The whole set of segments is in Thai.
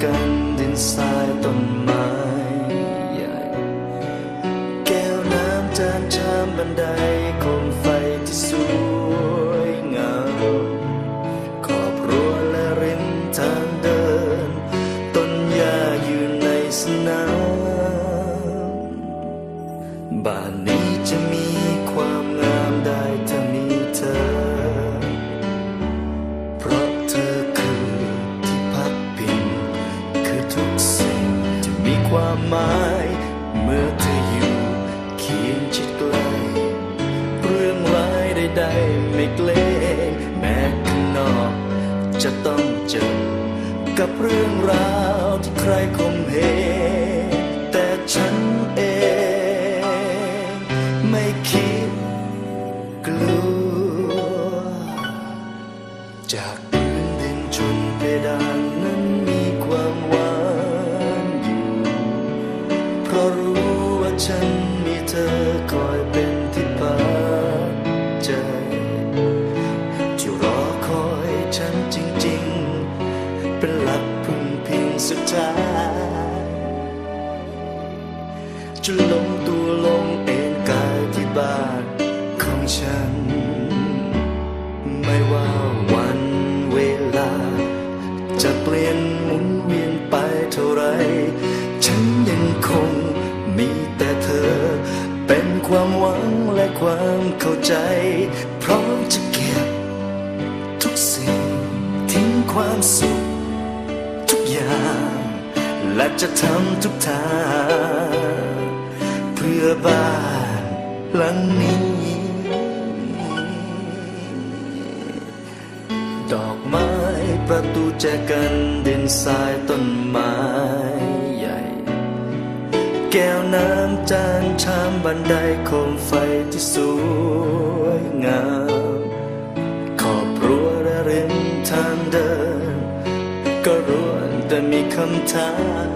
second inside the mind. ความหมาย เมื่อเธออยู่เคียงชิดใกล้เรื่องร้ายใดๆไม่เกรงแม้ข้างนอก จะต้องเจอ กับเรื่องราวที่ใครคมเหงแต่ฉันเอง ไม่คิดกลัว จากพื้นดินจนเพดาน งสุดท้ายจะลงตัวลงเอนกายที่บ้านของฉัน ไม่ว่าวันเวลา จะเปลี่ยนหมุนเวียนไปเท่าไร ฉันยังคงมีแต่เธอ เป็นความหวังและความเข้าใจ พร้อมจะเก็บทุกสิ่งทิ้งความสุขทุกอย่าง และจะทำทุกทางเพื่อบ้านหลังนี้ ดอกไม้ประตูแจกันดินทรายต้นไม้ใหญ่ แก้วน้ำจานชามบันไดโคมไฟที่สวยงาม ขอบรั้วและริมทางเดิน ก็รวนแต่มี คำถาม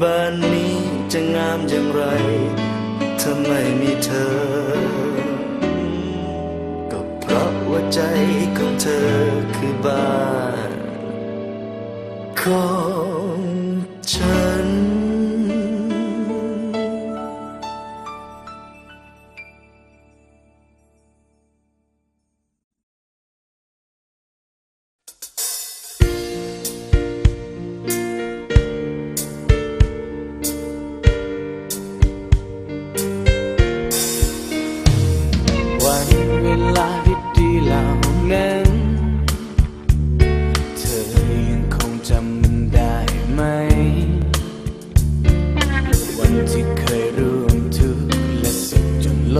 บ้านนี้จะงามอย่างไรถ้าไม่มีเธอ ก็เพราะว่าใจของเธอคือบ้านของ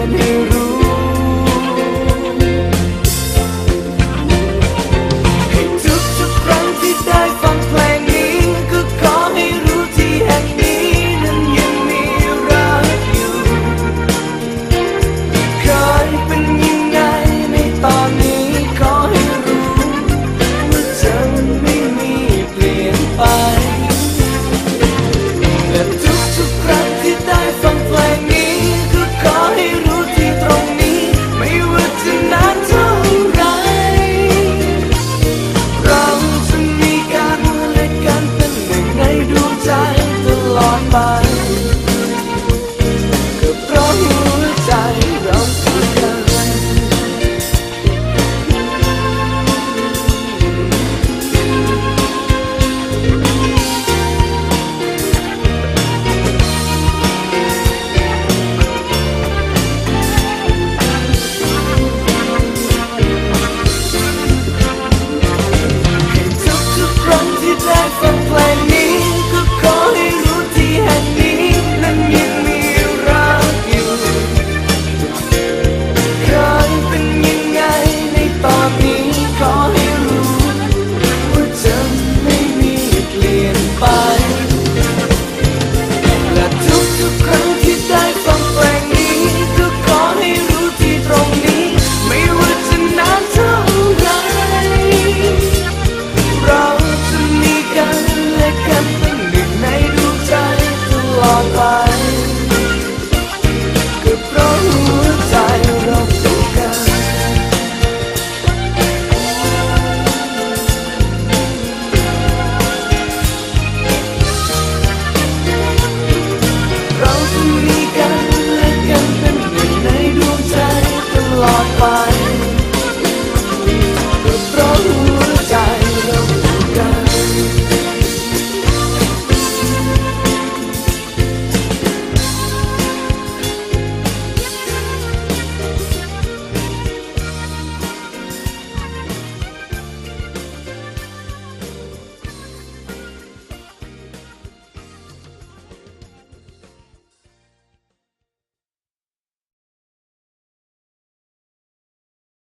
อนให้รู้